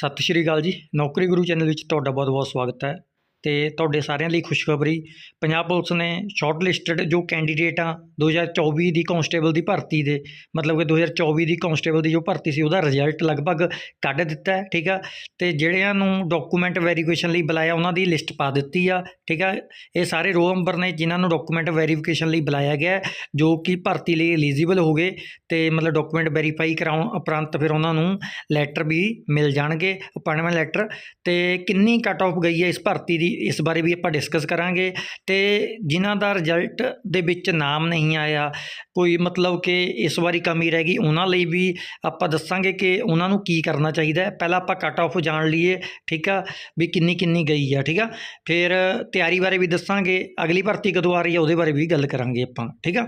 ਸਤਿ ਸ਼੍ਰੀ ਅਕਾਲ ਜੀ। ਨੌਕਰੀ ਗੁਰੂ ਚੈਨਲ ਵਿੱਚ ਤੁਹਾਡਾ ਬਹੁਤ-ਬਹੁਤ ਸਵਾਗਤ ਹੈ। ਤੇ ਤੁਹਾਡੇ ਸਾਰਿਆਂ ਲਈ ਖੁਸ਼ਖਬਰੀ। ਪੰਜਾਬ ਪੁਲਿਸ ਨੇ ਸ਼ਾਰਟ ਲਿਸਟਡ ਜੋ ਕੈਂਡੀਡੇਟ ਆ 2024 ਦੀ ਕਾਂਸਟੇਬਲ ਦੀ ਭਰਤੀ ਦੇ, ਮਤਲਬ ਕਿ 2024 ਦੀ ਕਾਂਸਟੇਬਲ ਦੀ ਜੋ ਭਰਤੀ ਸੀ, ਉਹਦਾ ਰਿਜ਼ਲਟ ਲਗਭਗ ਕੱਢ ਦਿੱਤਾ ਹੈ, ਠੀਕ ਆ? ਤੇ ਜਿਹੜਿਆਂ ਨੂੰ ਡਾਕੂਮੈਂਟ ਵੈਰੀਫਿਕੇਸ਼ਨ ਲਈ ਬੁਲਾਇਆ, ਉਹਨਾਂ ਦੀ ਲਿਸਟ ਪਾ ਦਿੱਤੀ ਆ, ਠੀਕ ਆ? ਇਹ ਸਾਰੇ ਰੋ ਨੰਬਰ ਨੇ, ਜਿਨ੍ਹਾਂ ਨੂੰ ਡਾਕੂਮੈਂਟ ਵੈਰੀਫਿਕੇਸ਼ਨ ਲਈ ਬੁਲਾਇਆ ਗਿਆ ਜੋ ਕਿ ਭਰਤੀ ਲਈ ਐਲੀਜੀਬਲ ਹੋ ਗਏ, ਤੇ ਮਤਲਬ ਡਾਕੂਮੈਂਟ ਵੈਰੀਫਾਈ ਕਰਾਉਣ ਉਪਰੰਤ ਫਿਰ ਉਹਨਾਂ ਨੂੰ ਲੈਟਰ ਵੀ ਮਿਲ ਜਾਣਗੇ ਅਪਾਇੰਟਮੈਂਟ ਲੈਟਰ ਤੇ ਕਿੰਨੀ ਕੱਟ ਆਫ ਗਈ ਹੈ ਇਸ ਭਰਤੀ ਦੀ? ਇਸ ਬਾਰੇ ਵੀ ਆਪਾਂ ਡਿਸਕਸ ਕਰਾਂਗੇ ਤੇ ਜਿਨ੍ਹਾਂ ਦਾ ਰਿਜ਼ਲਟ ਦੇ ਵਿੱਚ ਨਾਮ ਨਹੀਂ ਆਇਆ, ਕੋਈ ਮਤਲਬ ਕਿ ਇਸ ਵਾਰੀ ਕਮੀ ਰਹਿ ਗਈ, ਉਹਨਾਂ ਲਈ ਵੀ ਆਪਾਂ ਦੱਸਾਂਗੇ ਕਿ ਉਹਨਾਂ ਨੂੰ ਕੀ ਕਰਨਾ ਚਾਹੀਦਾ ਹੈ। ਪਹਿਲਾਂ ਆਪਾਂ ਕੱਟ ਆਫ ਜਾਣ ਲਈਏ, ਠੀਕ ਆ, ਵੀ ਕਿੰਨੀ ਕਿੰਨੀ ਗਈ ਆ, ਠੀਕ ਆ। ਫਿਰ ਤਿਆਰੀ ਬਾਰੇ ਵੀ ਦੱਸਾਂਗੇ, ਅਗਲੀ ਭਰਤੀ ਕਦੋਂ ਆ ਰਹੀ ਹੈ ਉਹਦੇ ਬਾਰੇ ਵੀ ਗੱਲ ਕਰਾਂਗੇ ਆਪਾਂ, ਠੀਕ ਆ।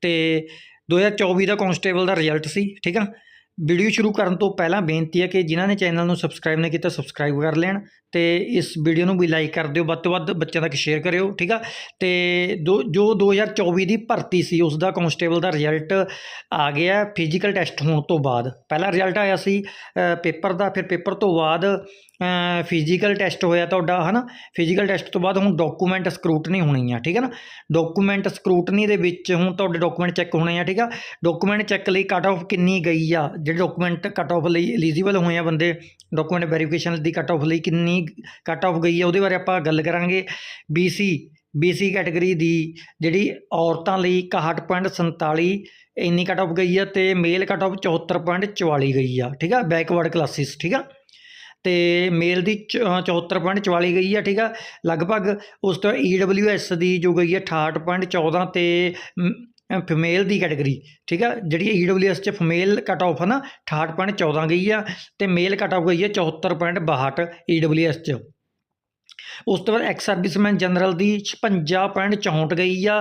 ਤੇ 2024 ਦਾ ਕਾਂਸਟੇਬਲ ਦਾ ਰਿਜ਼ਲਟ ਸੀ, ਠੀਕ ਆ। ਵੀਡੀਓ ਸ਼ੁਰੂ ਕਰਨ ਤੋਂ ਪਹਿਲਾਂ ਬੇਨਤੀ ਹੈ ਕਿ ਜਿਨ੍ਹਾਂ ਨੇ ਚੈਨਲ ਨੂੰ ਸਬਸਕ੍ਰਾਈਬ ਨਹੀਂ ਕੀਤਾ ਸਬਸਕ੍ਰਾਈਬ ਕਰ ਲੈਣ ਤੇ ਇਸ ਵੀਡੀਓ ਨੂੰ ਵੀ ਲਾਈਕ ਕਰ ਦਿਓ, ਵੱਧ ਤੋਂ ਵੱਧ ਬੱਚਿਆਂ ਤੱਕ ਸ਼ੇਅਰ ਕਰਿਓ, ਠੀਕ ਆ? ਤੇ ਦੋ, ਜੋ 2024 ਦੀ ਭਰਤੀ ਸੀ, ਉਸ ਦਾ ਕਾਂਸਟੇਬਲ ਦਾ ਰਿਜ਼ਲਟ ਆ ਗਿਆ ਫਿਜ਼ੀਕਲ ਟੈਸਟ ਹੋਣ ਤੋਂ ਬਾਅਦ। ਪਹਿਲਾ ਰਿਜ਼ਲਟ ਆਇਆ ਸੀ ਪੇਪਰ ਦਾ, ਫਿਰ ਪੇਪਰ ਤੋਂ ਬਾਅਦ ਫਿਜ਼ੀਕਲ ਟੈਸਟ ਹੋਇਆ ਤੁਹਾਡਾ, ਹਨਾ? ਫਿਜ਼ੀਕਲ ਟੈਸਟ ਤੋਂ ਬਾਅਦ ਹੁਣ ਡਾਕੂਮੈਂਟ ਸਕਰੂਟਨੀ ਹੋਣੀ ਆ, ਠੀਕ ਹੈ ਨਾ? ਡਾਕੂਮੈਂਟ ਸਕਰੂਟਨੀ ਦੇ ਵਿੱਚ ਹੁਣ ਤੁਹਾਡੇ ਡਾਕੂਮੈਂਟ ਚੈੱਕ ਹੋਣੇ ਆ, ਠੀਕ ਆ? ਡਾਕੂਮੈਂਟ ਚੈੱਕ ਲਈ ਕਟ ਆਫ ਕਿੰਨੀ ਗਈ ਆ? ਜਿਹੜੇ ਡਾਕੂਮੈਂਟ ਕਟ ਆਫ ਲਈ ਐਲੀਜੀਬਲ ਹੋਏ ਆ ਬੰਦੇ ਡਾਕੂਮੈਂਟ ਵੈਰੀਫਿਕੇਸ਼ਨ ਦੀ ਕਟ ਆਫ ਲਈ ਕਿੰਨੀ ਕੱਟ ਆਫ ਗਈ ਆ, ਉਹਦੇ ਬਾਰੇ ਆਪਾਂ ਗੱਲ ਕਰਾਂਗੇ। BC BC ਕੈਟਾਗਰੀ ਦੀ ਜਿਹੜੀ ਔਰਤਾਂ ਲਈ 61.47 ਇੰਨੀ ਕਟ ਆਫ ਗਈ ਆ ਤੇ ਮੇਲ ਕੱਟ ਆਫ 74.44 ਗਈ ਆ, ਠੀਕ ਆ? ਬੈਕਵਰਡ ਕਲਾਸਿਸ ਠੀਕ ਆ? ਤੇ ਮੇਲ ਦੀ 74.44 ਗਈ ਆ, ਠੀਕ ਆ? ਲਗਭਗ ਉਸ ਤੋਂ EWS ਦੀ ਜੋ ਗਈ ਆ 68.14 ਤੇ ਫੀਮੇਲ ਦੀ ਕੈਟਾਗਰੀ ਠੀਕ ਆ? ਜਿਹੜੀ EWS ਚ ਫੀਮੇਲ ਕਟ ਆਫ ਹੈ ਨਾ 68.14 ਗਈ ਆ ਤੇ ਮੇਲ ਕਟ ਆਫ ਗਈ ਆ 74.62 EWS ਚ। ਉਸ ਤੋਂ ਬਾਅਦ ਐਕਸ ਸਰਵਿਸਮੈਨ ਜਨਰਲ ਦੀ 56.64 ਗਈ ਆ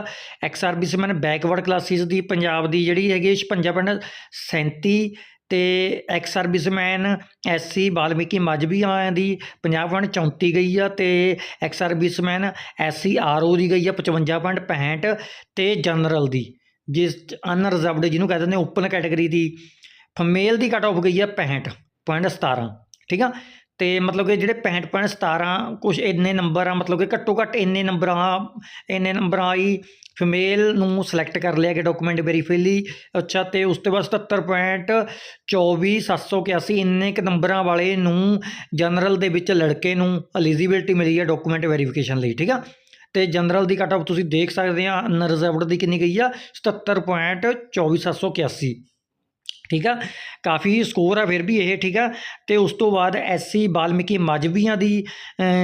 ਐਕਸ ਸਰਵਿਸਮੈਨ ਬੈਕਵਰਡ ਕਲਾਸਿਸ ਦੀ, ਪੰਜਾਬ ਦੀ ਜਿਹੜੀ ਹੈਗੀ 56.37 ਅਤੇ ਐਕਸ ਸਰਵਿਸਮੈਨ ਐਸਸੀ ਵਾਲਮੀਕੀ ਮਾਝਵੀਆਂ ਦੀ 50.34 ਗਈ ਆ ਅਤੇ ਐਕਸ ਸਰਵਿਸਮੈਨ ਐਸਸੀ ਓ ਦੀ ਗਈ ਆ ਪਚਵੰਜਾ ਪੁਆਇੰਟ ਪੈਂਹਠ ਅਤੇ ਜਨਰਲ ਦੀ, ਜਿਸ 'ਚ ਅਨਰਿਜ਼ਰਵਡ ਜਿਹਨੂੰ ਕਹਿ ਦਿੰਦੇ ਓਪਨ ਕੈਟਾਗਰੀ ਦੀ ਫੀਮੇਲ ਦੀ ਕੱਟ ਔਫ ਗਈ ਆ 65.17 ਠੀਕ ਆ? ਤੇ ਮਤਲਬ ਕਿ ਜਿਹੜੇ 65.17 ਕੁਝ ਇੰਨੇ ਨੰਬਰ ਆ, ਮਤਲਬ ਕਿ ਘੱਟੋ ਘੱਟ ਇੰਨੇ ਨੰਬਰਾਂ ਇੰਨੇ ਨੰਬਰਾਂ ਆਈ ਫੀਮੇਲ ਨੂੰ ਸਿਲੈਕਟ ਕਰ ਲਿਆ ਗਿਆ ਡਾਕੂਮੈਂਟ ਵੈਰੀਫਾਈ ਲਈ। ਅੱਛਾ, ਤੇ ਉਸ ਤੋਂ ਬਾਅਦ 77.24781 ਇੰਨੇ ਕ ਨੰਬਰਾਂ ਵਾਲੇ ਨੂੰ ਜਨਰਲ ਦੇ ਵਿੱਚ ਲੜਕੇ ਨੂੰ ਐਲੀਜੀਬਿਲਟੀ ਮਿਲੀ ਹੈ ਡਾਕੂਮੈਂਟ ਵੈਰੀਫਿਕੇਸ਼ਨ ਲਈ, ਠੀਕ ਆ? ਤੇ ਜਨਰਲ ਦੀ ਕੱਟ ਆਫ ਤੁਸੀਂ ਦੇਖ ਸਕਦੇ ਆ ਅਨਰਿਜ਼ਰਵਡ ਦੀ ਕਿੰਨੀ ਗਈ ਆ? 77.24781 ਠੀਕ ਆ? ਕਾਫੀ ਸਕੋਰ ਆ ਫਿਰ ਵੀ ਇਹ, ਠੀਕ ਆ? ਤੇ ਉਸ ਤੋਂ ਬਾਅਦ ਐਸਸੀ ਬਾਲਮਿਕੀ ਮਾਝਵੀਆਂ ਦੀ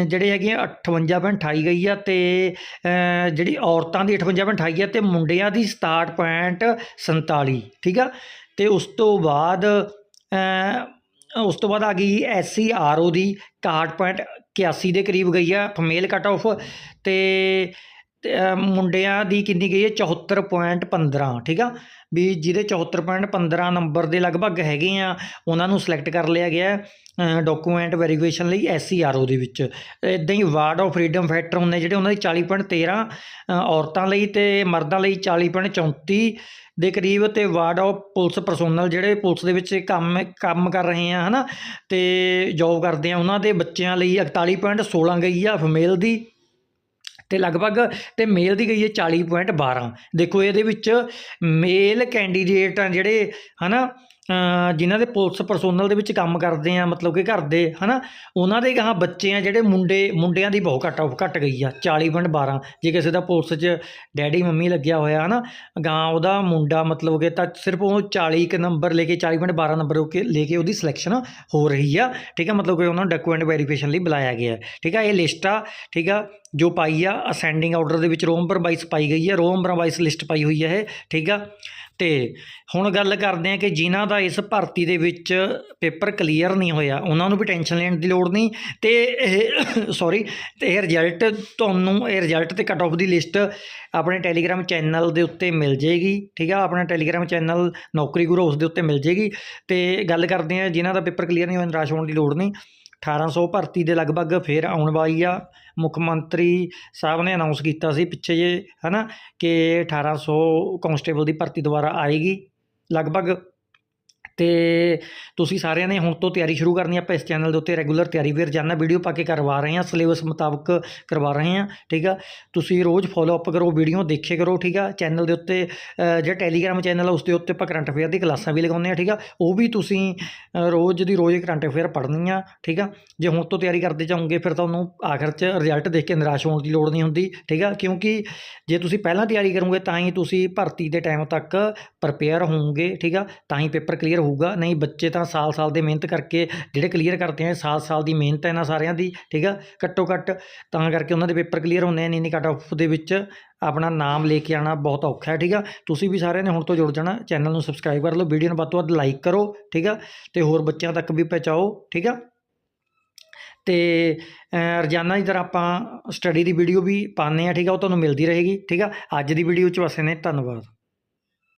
ਜਿਹੜੇ ਹੈਗੇ ਆ 58.28 ਗਈ ਆ ਤੇ ਜਿਹੜੀ ਔਰਤਾਂ ਦੀ 58.28 ਆ ਤੇ ਮੁੰਡਿਆਂ ਦੀ 67.47 ਠੀਕ ਆ? ਤੇ ਉਸ ਤੋਂ ਬਾਅਦ ਉਸ ਤੋਂ ਬਾਅਦ ਆ ਗਈ ਐਸਸੀ ਆਰਓ ਦੀ 61.81 ਦੇ ਕਰੀਬ ਗਈ ਆ, ਫੀਮੇਲ ਕਟ ਆਫ ਤੇ ਮੁੰਡਿਆਂ ਦੀ ਕਿੰਨੀ ਗਈ ਹੈ 74.15 ਠੀਕ ਆ? ਵੀ ਜਿਹਦੇ 74.15 ਨੰਬਰ ਦੇ ਲਗਭਗ ਹੈਗੇ ਆ ਉਹਨਾਂ ਨੂੰ ਸਿਲੈਕਟ ਕਰ ਲਿਆ ਗਿਆ ਡਾਕੂਮੈਂਟ ਵੈਰੀਫਿਕੇਸ਼ਨ ਲਈ ਐਸਸੀਆਰਓ ਦੇ ਵਿੱਚ। ਇਦਾਂ ਹੀ ਵਾਰਡ ਆਫ ਫਰੀडम ਫੈਕਟਰ ਹੁੰਦੇ ਜਿਹੜੇ ਉਹਨਾਂ ਦੀ 40.13 ਅ, ਔਰਤਾਂ ਲਈ ਤੇ ਮਰਦਾਂ ਲਈ 40.34 ਦੇ ਕਰੀਬ ਤੇ ਵਾਰਡ ਆਫ ਪੁਲਿਸ ਪਰਸੋਨਲ ਜਿਹੜੇ ਪੁਲਿਸ ਦੇ ਵਿੱਚ ਕੰਮ ਕੰਮ ਕਰ ਰਹੇ ਆ ਹਨਾ? ਤੇ ਜੌਬ ਕਰਦੇ ਆ ਉਹਨਾਂ ਦੇ ਬੱਚਿਆਂ ਲਈ 41.16 ਗਈ ਆ ਫੀਮੇਲ ਦੀ। ਤੇ ਲਗਭਗ ਤੇ ਮੇਲ ਦੀ ਗਈ ਹੈ 40.12 ਦੇਖੋ ਇਹਦੇ ਵਿੱਚ ਮੇਲ ਕੈਂਡੀਡੇਟ ਆ ਜਿਹੜੇ ਹਨਾ? ਅ, ਜਿਨ੍ਹਾਂ ਦੇ ਪੁਲਿਸ ਪਰਸੋਨਲ ਦੇ ਵਿੱਚ ਕੰਮ ਕਰਦੇ ਆ, ਮਤਲਬ ਕਿ ਘਰ ਦੇ, ਹਨਾ? ਉਹਨਾਂ ਦੇ ਗਾਹਾਂ ਬੱਚੇ ਆ ਜਿਹੜੇ ਮੁੰਡੇ, ਮੁੰਡਿਆਂ ਦੀ ਬਹੁਤ ਘੱਟ ਘੱਟ ਗਈ ਆ 40.12 ਜੇ ਕਿਸੇ ਦਾ ਪੁਲਿਸ 'ਚ ਡੈਡੀ, ਮੰਮੀ ਲੱਗਿਆ ਹੋਇਆ, ਹਨਾ? ਗਾਂ ਉਹਦਾ ਮੁੰਡਾ ਮਤਲਬ ਕਿ ਤਾਂ ਸਿਰਫ ਉਹ 40 ਕ ਨੰਬਰ ਲੈ ਕੇ 40.12 ਨੰਬਰ ਹੋ ਕੇ, ਲੈ ਕੇ ਉਹਦੀ ਸਿਲੈਕਸ਼ਨ ਹੋ ਰਹੀ ਆ, ਠੀਕ ਆ? ਮਤਲਬ ਕਿ ਉਹਨਾਂ ਨੂੰ ਡਾਕੂਮੈਂਟ ਵੈਰੀਫਿਕੇਸ਼ਨ ਲਈ ਬੁਲਾਇਆ ਗਿਆ। ਠੀਕ ਆ? ਇਹ ਲਿਸਟ ਆ, ਠੀਕ ਆ? ਜੋ ਪਾਈ ਆ ਅਸੈਂਡਿੰਗ ਆਰਡਰ ਦੇ ਵਿੱਚ ਰੋਲ ਨੰਬਰ 22 ਪਾਈ ਗਈ ਹੈ ਰੋਲ ਨੰਬਰ 22 ਲਿਸਟ ਪਾਈ ਹੋਈ ਹੈ ਇਹ, ਠੀਕ ਆ? ਤੇ ਹੁਣ ਗੱਲ ਕਰਦੇ ਆ ਕਿ ਜਿਨ੍ਹਾਂ ਦਾ ਇਸ ਭਰਤੀ ਦੇ ਵਿੱਚ ਪੇਪਰ ਕਲੀਅਰ ਨਹੀਂ ਹੋਇਆ, ਉਹਨਾਂ ਨੂੰ ਵੀ ਟੈਨਸ਼ਨ ਲੈਣ ਦੀ ਲੋੜ ਨਹੀਂ। ਤੇ ਇਹ ਸੌਰੀ ਤੇ ਇਹ ਰਿਜ਼ਲਟ ਤੁਹਾਨੂੰ, ਇਹ ਰਿਜ਼ਲਟ ਤੇ ਕੱਟ ਆਫ ਦੀ ਲਿਸਟ ਆਪਣੇ ਟੈਲੀਗ੍ਰਾਮ ਚੈਨਲ ਦੇ ਉੱਤੇ ਮਿਲ ਜੇਗੀ ਠੀਕ ਆ, ਆਪਣਾ ਟੈਲੀਗ੍ਰਾਮ ਚੈਨਲ ਨੌਕਰੀ ਗੁਰੂ ਉਸ ਦੇ ਉੱਤੇ ਮਿਲ ਜੇਗੀ ਤੇ ਗੱਲ ਕਰਦੇ ਆ ਜਿਨ੍ਹਾਂ ਦਾ ਪੇਪਰ ਕਲੀਅਰ ਨਹੀਂ ਹੋਇਆ, ਨਿਰਾਸ਼ ਹੋਣ ਦੀ ਲੋੜ ਨਹੀਂ। 1800 ਭਰਤੀ ਦੇ ਲਗਭਗ ਫੇਰ ਆਉਣ ਵਾਲੀ ਆ। ਮੁੱਖ ਮੰਤਰੀ ਸਾਹਿਬ ਨੇ ਅਨਾਉਂਸ ਕੀਤਾ ਸੀ ਪਿੱਛੇ ਜੇ ਹੈ ਨਾ ਕਿ 1800 ਕਾਂਸਟੇਬਲ ਦੀ ਭਰਤੀ ਦੁਬਾਰਾ ਆਏਗੀ। ਲਗਭਗ ਤੇ ਤੁਸੀਂ ਸਾਰਿਆਂ ਨੇ ਹੁਣ ਤੋਂ ਤਿਆਰੀ ਸ਼ੁਰੂ ਕਰਨੀ ਆਪਾਂ ਇਸ ਚੈਨਲ ਦੇ ਉੱਤੇ ਰੈਗੂਲਰ ਤਿਆਰੀ ਵੀ ਰੋਜ਼ਾਨਾ ਵੀਡੀਓ ਪਾ ਕੇ ਕਰਵਾ ਰਹੇ ਹਾਂ ਸਿਲੇਬਸ ਮੁਤਾਬਕ ਕਰਵਾ ਰਹੇ ਹਾਂ ਠੀਕ ਆ? ਤੁਸੀਂ ਰੋਜ਼ ਫੋਲੋ ਅਪ ਕਰੋ ਵੀਡੀਓ ਦੇਖੇ ਕਰੋ, ਠੀਕ ਆ? ਚੈਨਲ ਦੇ ਉੱਤੇ ਜਿਹੜਾ ਟੈਲੀਗ੍ਰਾਮ ਚੈਨਲ ਆ, ਉਸ ਦੇ ਉੱਤੇ ਆਪਾਂ ਕਰੰਟ ਅਫੇਅਰ ਦੀ ਕਲਾਸਾਂ ਵੀ ਲਗਾਉਂਦੇ ਆ, ਠੀਕ ਆ? ਉਹ ਵੀ ਤੁਸੀਂ ਰੋਜ਼ ਦੀ ਰੋਜ਼ ਕਰੰਟ ਅਫੇਅਰ ਪੜ੍ਹਨੀ ਆ, ਠੀਕ ਆ? ਜੇ ਹੁਣ ਤੋਂ ਤਿਆਰੀ ਕਰਦੇ ਜਾਓਗੇ, ਫਿਰ ਤੁਹਾਨੂੰ ਆਖਰ 'ਚ ਰਿਜ਼ਲਟ ਦੇਖ ਕੇ ਨਿਰਾਸ਼ ਹੋਣ ਦੀ ਲੋੜ ਨਹੀਂ ਹੁੰਦੀ, ਠੀਕ ਆ? ਕਿਉਂਕਿ ਜੇ ਤੁਸੀਂ ਪਹਿਲਾਂ ਤਿਆਰੀ ਕਰੋਗੇ, ਤਾਂ ਹੀ ਤੁਸੀਂ ਭਰਤੀ ਦੇ ਟਾਈਮ ਤੱਕ ਪ੍ਰਪੇਅਰ ਹੋਵੋਗੇ, ਠੀਕ ਆ? ਤਾਂ ਹੀ ਪੇਪਰ ਕਲੀਅਰ ਹੋ ਹੋਊਗਾ ਨਹੀਂ, ਬੱਚੇ ਤਾਂ ਸਾਲ ਸਾਲ ਦੇ ਮਿਹਨਤ ਕਰਕੇ ਜਿਹੜੇ ਕਲੀਅਰ ਕਰਦੇ ਆ ਸਾਲ ਸਾਲ ਦੀ ਮਿਹਨਤ ਹੈ ਇਹਨਾਂ ਸਾਰਿਆਂ ਦੀ, ਠੀਕ ਆ? ਘੱਟੋ ਘੱਟ ਤਾਂ ਕਰਕੇ ਉਹਨਾਂ ਦੇ ਪੇਪਰ ਕਲੀਅਰ ਹੁੰਦੇ ਆ, ਨਹੀਂ ਨਹੀਂ ਕੱਟ ਆਫ ਦੇ ਵਿੱਚ ਆਪਣਾ ਨਾਮ ਲੈ ਕੇ ਆਉਣਾ ਬਹੁਤ ਔਖਾ ਹੈ, ਠੀਕ ਆ? ਤੁਸੀਂ ਵੀ ਸਾਰਿਆਂ ਨੇ ਹੁਣ ਤੋਂ ਜੁੜ ਜਾਣਾ, ਚੈਨਲ ਨੂੰ ਸਬਸਕ੍ਰਾਈਬ ਕਰ ਲਓ ਵੀਡੀਓ ਨੂੰ ਵੱਧ ਤੋਂ ਵੱਧ ਲਾਈਕ ਕਰੋ, ਠੀਕ ਆ? ਤੇ ਹੋਰ ਬੱਚਿਆਂ ਤੱਕ ਵੀ ਪਹੁੰਚਾਓ, ਠੀਕ ਆ? ਤੇ ਰੋਜ਼ਾਨਾ ਦੀ ਆਪਾਂ ਸਟੱਡੀ ਦੀ ਵੀਡੀਓ ਵੀ ਪਾਉਂਦੇ ਆ, ਠੀਕ ਆ? ਉਹ ਤੁਹਾਨੂੰ ਮਿਲਦੀ ਰਹੇਗੀ, ਠੀਕ ਆ? ਅੱਜ ਦੀ ਵੀਡੀਓ 'ਚ ਬਸ ਨੇ, ਧੰਨਵਾਦ।